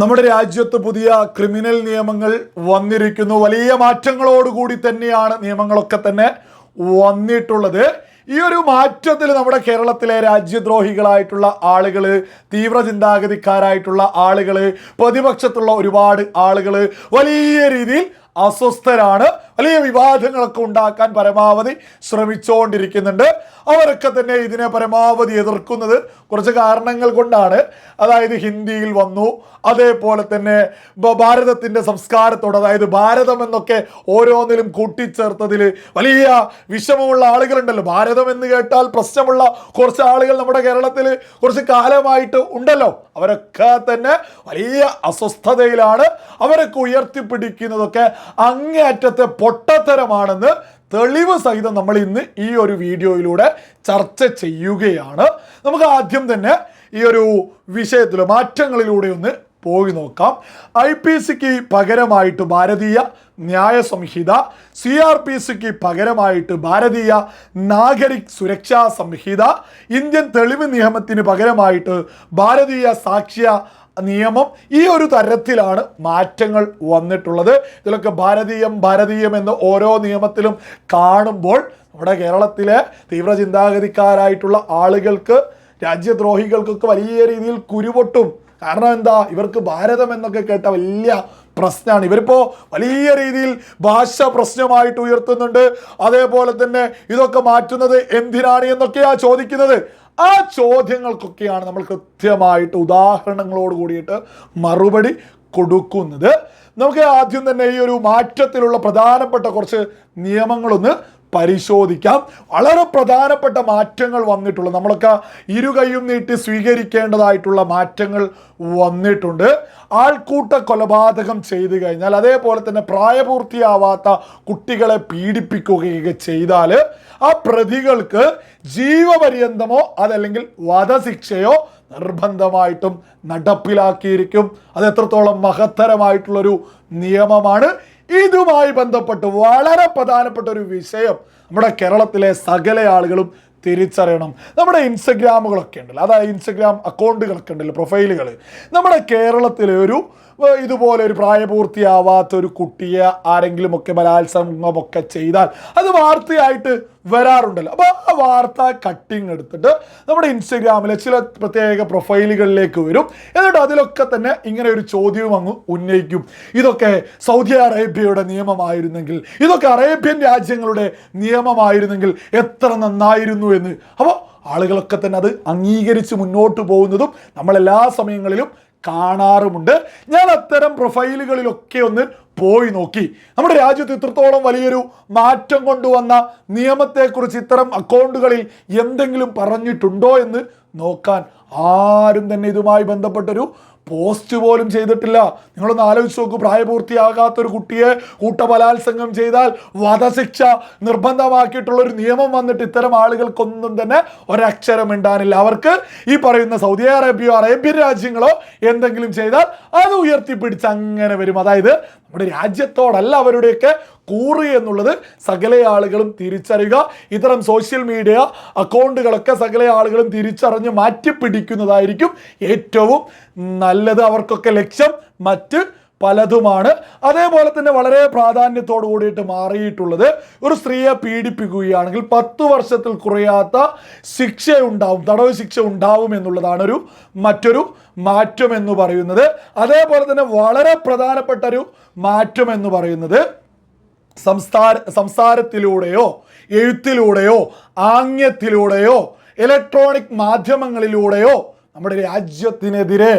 നമ്മുടെ രാജ്യത്ത് പുതിയ ക്രിമിനൽ നിയമങ്ങൾ വന്നിരിക്കുന്നു. വലിയ മാറ്റങ്ങളോടുകൂടി തന്നെയാണ് നിയമങ്ങളൊക്കെ തന്നെ വന്നിട്ടുള്ളത്. ഈ ഒരു മാറ്റത്തിൽ നമ്മുടെ കേരളത്തിലെ രാജ്യദ്രോഹികളായിട്ടുള്ള ആളുകൾ തീവ്ര ചിന്താഗതിക്കാരായിട്ടുള്ള ആളുകൾ പ്രതിപക്ഷത്തുള്ള ഒരുപാട് ആളുകൾ വലിയ രീതിയിൽ അസ്വസ്ഥരാണ്. വലിയ വിവാദങ്ങളൊക്കെ ഉണ്ടാക്കാൻ പരമാവധി ശ്രമിച്ചുകൊണ്ടിരിക്കുന്നുണ്ട്. അവരൊക്കെ തന്നെ ഇതിനെ പരമാവധി എതിർക്കുന്നത് കുറച്ച് കാരണങ്ങൾ കൊണ്ടാണ്. അതായത് ഹിന്ദിയിൽ വന്നു. അതേപോലെ തന്നെ ഭാരതത്തിന്റെ സംസ്കാരത്തോട് അതായത് ഭാരതം എന്നൊക്കെ ഓരോന്നിലും കൂട്ടിച്ചേർത്തതിൽ വലിയ വിഷമമുള്ള ആളുകളുണ്ടല്ലോ. ഭാരതം എന്ന് കേട്ടാൽ പ്രശ്നമുള്ള കുറച്ച് ആളുകൾ നമ്മുടെ കേരളത്തിൽ കുറച്ച് കാലമായിട്ട് ഉണ്ടല്ലോ. അവരൊക്കെ തന്നെ വലിയ അസ്വസ്ഥതയിലാണ് അവരൊക്കെ ഉയർത്തിപ്പിടിക്കുന്നതൊക്കെ അങ്ങേയറ്റത്തെ പൊട്ടത്തരമാണെന്ന് തെളിവ് സഹിതം നമ്മൾ ഇന്ന് ഈ ഒരു വീഡിയോയിലൂടെ ചർച്ച ചെയ്യുകയാണ്. നമുക്ക് ആദ്യം തന്നെ ഈ ഒരു വിഷയത്തിൽ മാറ്റങ്ങളിലൂടെ ഒന്ന് പോയി നോക്കാം. ഐ പി സിക്ക് പകരമായിട്ട് ഭാരതീയ ന്യായ സംഹിത സി ആർ പി സിക്ക് പകരമായിട്ട് ഭാരതീയ നാഗരിക് സുരക്ഷാ സംഹിത ഇന്ത്യൻ തെളിവ് നിയമത്തിന് പകരമായിട്ട് ഭാരതീയ സാക്ഷ്യ നിയമം ഈ ഒരു തരത്തിലാണ് മാറ്റങ്ങൾ വന്നിട്ടുള്ളത്. ഇതിലൊക്കെ ഭാരതീയം ഭാരതീയം എന്ന് ഓരോ നിയമത്തിലും കാണുമ്പോൾ നമ്മുടെ കേരളത്തിലെ തീവ്ര ചിന്താഗതിക്കാരായിട്ടുള്ള ആളുകൾക്ക് രാജ്യദ്രോഹികൾക്കൊക്കെ വലിയ രീതിയിൽ കുരുപൊട്ടും. കാരണം എന്താ? ഇവർക്ക് ഭാരതം എന്നൊക്കെ കേട്ട വലിയ പ്രശ്നമാണ് ഇവരിപ്പോൾ വലിയ രീതിയിൽ ഭാഷ പ്രശ്നമായിട്ട് ഉയർത്തുന്നുണ്ട്. അതേപോലെ തന്നെ ഇതൊക്കെ മാറ്റുന്നത് എന്തിനാണ് എന്നൊക്കെയാണ് ചോദിക്കുന്നത്. ആ ചോദ്യങ്ങൾക്കൊക്കെയാണ് നമ്മൾ കൃത്യമായിട്ട് ഉദാഹരണങ്ങളോട് കൂടിയിട്ട് മറുപടി കൊടുക്കുന്നത്. നമുക്ക് ആദ്യം തന്നെ ഈ ഒരു മാറ്റത്തിലുള്ള പ്രധാനപ്പെട്ട കുറച്ച് നിയമങ്ങളൊന്ന് പരിശോധിക്കാം. വളരെ പ്രധാനപ്പെട്ട മാറ്റങ്ങൾ വന്നിട്ടുള്ളത് നമ്മളൊക്കെ ഇരുകൈയും നീട്ടി സ്വീകരിക്കേണ്ടതായിട്ടുള്ള മാറ്റങ്ങൾ വന്നിട്ടുണ്ട്. ആൾക്കൂട്ട കൊലപാതകം ചെയ്തു കഴിഞ്ഞാൽ അതേപോലെ തന്നെ പ്രായപൂർത്തിയാവാത്ത കുട്ടികളെ പീഡിപ്പിക്കുകയൊക്കെ ചെയ്താൽ ആ പ്രതികൾക്ക് ജീവപര്യന്തമോ അതല്ലെങ്കിൽ വധശിക്ഷയോ നിർബന്ധമായിട്ടും നടപ്പിലാക്കിയിരിക്കും. അത് എത്രത്തോളം മഹത്തരമായിട്ടുള്ളൊരു നിയമമാണ്. ഇതുമായി ബന്ധപ്പെട്ട് വളരെ പ്രധാനപ്പെട്ട ഒരു വിഷയം നമ്മുടെ കേരളത്തിലെ സകല ആളുകളും തിരിച്ചറിയണം. നമ്മുടെ ഇൻസ്റ്റഗ്രാമുകളൊക്കെ ഉണ്ടല്ലോ. അതായത് ഇൻസ്റ്റഗ്രാം അക്കൗണ്ടുകളൊക്കെ ഉണ്ടല്ലോ പ്രൊഫൈലുകൾ നമ്മുടെ കേരളത്തിലെ ഒരു ഇതുപോലെ ഒരു പ്രായപൂർത്തിയാവാത്ത ഒരു കുട്ടിയെ ആരെങ്കിലും ഒക്കെ ബലാത്സംഗമൊക്കെ ചെയ്താൽ അത് വാർത്തയായിട്ട് വരാറുണ്ടല്ലോ. അപ്പോൾ ആ വാർത്ത കട്ടിങ് എടുത്തിട്ട് നമ്മുടെ ഇൻസ്റ്റഗ്രാമിലെ ചില പ്രത്യേക പ്രൊഫൈലുകളിലേക്ക് വരും. എന്നിട്ട് അതിലൊക്കെ തന്നെ ഇങ്ങനെ ഒരു ചോദ്യവും അങ്ങ് ഉന്നയിക്കും. ഇതൊക്കെ സൗദി അറേബ്യയുടെ നിയമമായിരുന്നെങ്കിൽ ഇതൊക്കെ അറേബ്യൻ രാജ്യങ്ങളുടെ നിയമമായിരുന്നെങ്കിൽ എത്ര നന്നായിരുന്നു എന്ന്. അപ്പോൾ ആളുകളൊക്കെ തന്നെ അത് അംഗീകരിച്ച് മുന്നോട്ട് പോകുന്നതും നമ്മളെല്ലാ സമയങ്ങളിലും കാണാറുമുണ്ട്. ഞാൻ അത്തരം പ്രൊഫൈലുകളിലൊക്കെ ഒന്ന് പോയി നോക്കി. നമ്മുടെ രാജ്യത്ത് ഇത്രത്തോളം വലിയൊരു മാറ്റം കൊണ്ടുവന്ന നിയമത്തെക്കുറിച്ച് ഇത്തരം അക്കൗണ്ടുകളിൽ എന്തെങ്കിലും പറഞ്ഞിട്ടുണ്ടോ എന്ന് നോക്കാൻ ആരും തന്നെ ഇതുമായി ബന്ധപ്പെട്ടൊരു പോസ്റ്റ് പോലും ചെയ്തിട്ടില്ല. നിങ്ങളൊന്ന് ആലോചിച്ച് നോക്കൂ പ്രായപൂർത്തിയാകാത്ത ഒരു കുട്ടിയെ കൂട്ടബലാത്സംഗം ചെയ്താൽ വധശിക്ഷ നിർബന്ധമാക്കിയിട്ടുള്ള ഒരു നിയമം വന്നിട്ട് ഇത്തരം ആളുകൾക്കൊന്നും തന്നെ ഒരക്ഷരം മിണ്ടാനില്ല. അവർക്ക് ഈ പറയുന്ന സൗദി അറേബ്യയോ അറേബ്യൻ രാജ്യങ്ങളോ എന്തെങ്കിലും ചെയ്താൽ അത് ഉയർത്തിപ്പിടിച്ച് അങ്ങനെ വരും. അതായത് നമ്മുടെ രാജ്യത്തോടല്ല അവരുടെയൊക്കെ കൂറ് എന്നുള്ളത് സകല ആളുകളും തിരിച്ചറിയുക. ഇത്തരം സോഷ്യൽ മീഡിയ അക്കൗണ്ടുകളൊക്കെ സകല ആളുകളും തിരിച്ചറിഞ്ഞ് മാറ്റിപ്പിടിക്കുന്നതായിരിക്കും ഏറ്റവും നല്ലത്. അവർക്കൊക്കെ ലക്ഷ്യം മറ്റ് പലതുമാണ്. അതേപോലെ തന്നെ വളരെ പ്രാധാന്യത്തോടു കൂടിയിട്ട് മാറിയിട്ടുള്ളത് ഒരു സ്ത്രീയെ പീഡിപ്പിക്കുകയാണെങ്കിൽ പത്ത് വർഷത്തിൽ കുറയാത്ത ശിക്ഷ ഉണ്ടാവും തടവ് ശിക്ഷ ഉണ്ടാവും എന്നുള്ളതാണ് ഒരു മറ്റൊരു മാറ്റം എന്ന് പറയുന്നത്. അതേപോലെ തന്നെ വളരെ പ്രധാനപ്പെട്ട ഒരു മാറ്റം എന്ന് പറയുന്നത് സംസ്ഥാന സംസാരത്തിലൂടെയോ എഴുത്തിലൂടെയോ ആംഗ്യത്തിലൂടെയോ ഇലക്ട്രോണിക് മാധ്യമങ്ങളിലൂടെയോ നമ്മുടെ രാജ്യത്തിനെതിരെ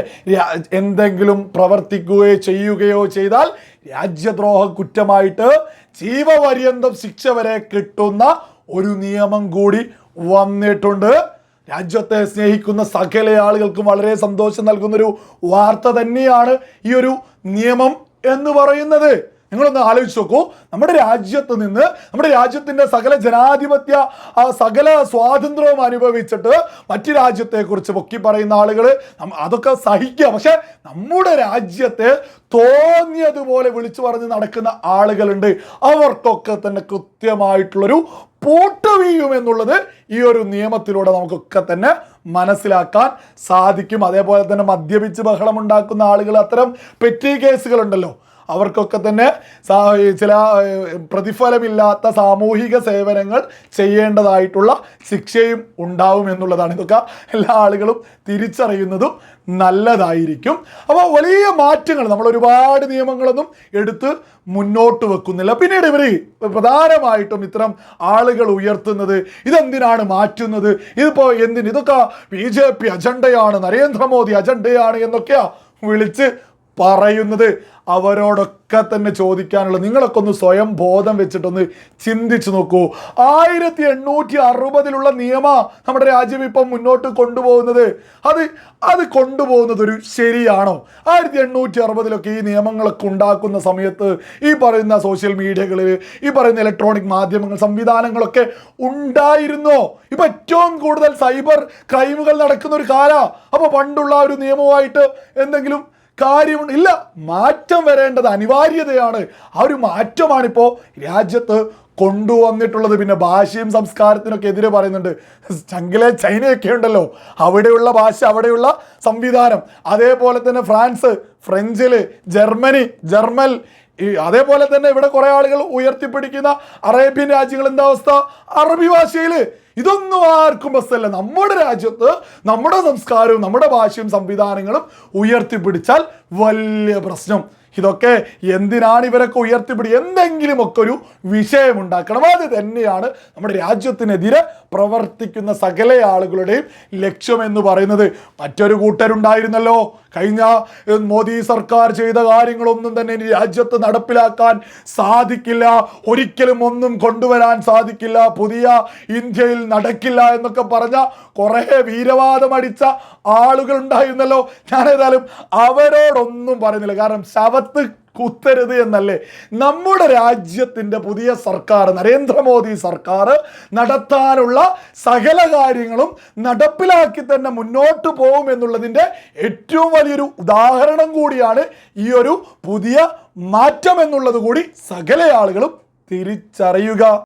എന്തെങ്കിലും പ്രവർത്തിക്കുകയോ ചെയ്യുകയോ ചെയ്താൽ രാജ്യദ്രോഹ കുറ്റമായിട്ട് ജീവപര്യന്തം ശിക്ഷ വരെ കിട്ടുന്ന ഒരു നിയമം കൂടി വന്നിട്ടുണ്ട്. രാജ്യത്തെ സ്നേഹിക്കുന്ന സകല ആളുകൾക്കും വളരെ സന്തോഷം നൽകുന്നൊരു വാർത്ത തന്നെയാണ് ഈ ഒരു നിയമം എന്ന് പറയുന്നത്. നിങ്ങളൊന്ന് ആലോചിച്ച് നോക്കൂ. നമ്മുടെ രാജ്യത്ത് നിന്ന് നമ്മുടെ രാജ്യത്തിന്റെ സകല ജനാധിപത്യ സകല സ്വാതന്ത്ര്യവും അനുഭവിച്ചിട്ട് മറ്റ് രാജ്യത്തെക്കുറിച്ച് പൊക്കി പറയുന്ന ആളുകൾ അതൊക്കെ സഹിക്കുക പക്ഷെ നമ്മുടെ രാജ്യത്തെ തോന്നിയതുപോലെ വിളിച്ചു പറഞ്ഞ് നടക്കുന്ന ആളുകളുണ്ട്. അവർക്കൊക്കെ തന്നെ കൃത്യമായിട്ടുള്ളൊരു പൂട്ട് വീഴും എന്നുള്ളത് ഈ ഒരു നിയമത്തിലൂടെ നമുക്കൊക്കെ തന്നെ മനസ്സിലാക്കാൻ സാധിക്കും. അതേപോലെ തന്നെ മദ്യപിച്ച് ബഹളമുണ്ടാക്കുന്ന ആളുകൾ അത്തരം പെറ്റി കേസുകളുണ്ടല്ലോ. അവർക്കൊക്കെ തന്നെ ചില പ്രതിഫലമില്ലാത്ത സാമൂഹിക സേവനങ്ങൾ ചെയ്യേണ്ടതായിട്ടുള്ള ശിക്ഷയും ഉണ്ടാവും എന്നുള്ളതാണ്. ഇതൊക്കെ എല്ലാ ആളുകളും തിരിച്ചറിയുന്നതും നല്ലതായിരിക്കും. അപ്പോൾ വലിയ മാറ്റങ്ങൾ നമ്മൾ ഒരുപാട് നിയമങ്ങളൊന്നും എടുത്ത് മുന്നോട്ട് വെക്കുന്നില്ല. പിന്നീട് ഇവർ പ്രധാനമായിട്ടും ഇത്തരം ആളുകൾ ഉയർത്തുന്നത് ഇതെന്തിനാണ് മാറ്റുന്നത്? ഇതിപ്പോൾ എന്തിന്? ഇതൊക്കെ ബി ജെ പി അജണ്ടയാണ് നരേന്ദ്രമോദി അജണ്ടയാണ് എന്നൊക്കെയാ വിളിച്ച് പറയുന്നത് അവരോടൊക്കെ തന്നെ ചോദിക്കാനുള്ള നിങ്ങളൊക്കെ ഒന്ന് സ്വയം ബോധം വെച്ചിട്ടൊന്ന് ചിന്തിച്ചു നോക്കൂ. ആയിരത്തി എണ്ണൂറ്റി അറുപതിലുള്ള നിയമ നമ്മുടെ രാജ്യം ഇപ്പം മുന്നോട്ട് കൊണ്ടുപോകുന്നത് അത് അത് കൊണ്ടുപോകുന്നത് ഒരു ശരിയാണോ? ആയിരത്തി എണ്ണൂറ്റി അറുപതിലൊക്കെ ഈ നിയമങ്ങളൊക്കെ ഉണ്ടാക്കുന്ന സമയത്ത് ഈ പറയുന്ന സോഷ്യൽ മീഡിയകളിൽ ഈ പറയുന്ന ഇലക്ട്രോണിക് മാധ്യമങ്ങൾ സംവിധാനങ്ങളൊക്കെ ഉണ്ടായിരുന്നോ? ഇപ്പൊ ഏറ്റവും കൂടുതൽ സൈബർ ക്രൈമുകൾ നടക്കുന്ന ഒരു കാല. അപ്പൊ പണ്ടുള്ള ഒരു നിയമമായിട്ട് എന്തെങ്കിലും കാര്യമുണ്ട്. ഇല്ല മാറ്റം വരേണ്ടത് അനിവാര്യതയാണ്. ആ ഒരു മാറ്റമാണിപ്പോൾ രാജ്യത്ത് കൊണ്ടുവന്നിട്ടുള്ളത്. പിന്നെ ഭാഷയും സംസ്കാരത്തിനൊക്കെ എതിരെ പറയുന്നുണ്ട്. ചങ്കിലെ ചൈനയൊക്കെ ഉണ്ടല്ലോ. അവിടെയുള്ള ഭാഷ അവിടെയുള്ള സംവിധാനം. അതേപോലെ തന്നെ ഫ്രാൻസ് ഫ്രഞ്ചിൽ ജർമ്മനി ജർമ്മൽ ഈ അതേപോലെ തന്നെ ഇവിടെ കുറെ ആളുകൾ ഉയർത്തിപ്പിടിക്കുന്ന അറേബ്യൻ രാജ്യങ്ങൾ എന്താ അവസ്ഥ? അറബി ഭാഷയിൽ ഇതൊന്നും ആർക്കും ബസ്സല്ല നമ്മുടെ രാജ്യത്ത് നമ്മുടെ സംസ്കാരവും നമ്മുടെ ഭാഷയും സംവിധാനങ്ങളും ഉയർത്തിപ്പിടിച്ചാൽ വലിയ പ്രശ്നം. ഇതൊക്കെ എന്തിനാണ് ഇവരൊക്കെ ഉയർത്തിപ്പിടി? എന്തെങ്കിലുമൊക്കെ ഒരു വിഷയം ഉണ്ടാക്കണം അത് തന്നെയാണ് നമ്മുടെ രാജ്യത്തിനെതിരെ പ്രവർത്തിക്കുന്ന സകല ആളുകളുടെയും ലക്ഷ്യം എന്ന് പറയുന്നത്. മറ്റൊരു കൂട്ടരുണ്ടായിരുന്നല്ലോ. കഴിഞ്ഞ മോദി സർക്കാർ ചെയ്ത കാര്യങ്ങളൊന്നും തന്നെ ഇനി രാജ്യത്ത് നടപ്പിലാക്കാൻ സാധിക്കില്ല. ഒരിക്കലും ഒന്നും കൊണ്ടുവരാൻ സാധിക്കില്ല. പുതിയ ഇന്ത്യയിൽ നടക്കില്ല എന്നൊക്കെ പറഞ്ഞ കുറേ വീരവാദം അടിച്ച ആളുകൾ ഉണ്ടായിരുന്നല്ലോ ഞാൻ ഏതായാലും അവരോടൊന്നും പറയുന്നില്ല. കാരണം ശവത്ത് കുത്തരുത് എന്നല്ലേ നമ്മുടെ രാജ്യത്തിന്റെ പുതിയ സർക്കാർ നരേന്ദ്രമോദി സർക്കാർ നടത്താനുള്ള സകല കാര്യങ്ങളും നടപ്പിലാക്കി തന്നെ മുന്നോട്ട് പോകും എന്നുള്ളതിന്റെ ഏറ്റവും വലിയൊരു ഉദാഹരണം കൂടിയാണ് ഈ ഒരു പുതിയ മാറ്റം എന്നുള്ളത് കൂടി സകല ആളുകളും തിരിച്ചറിയുക.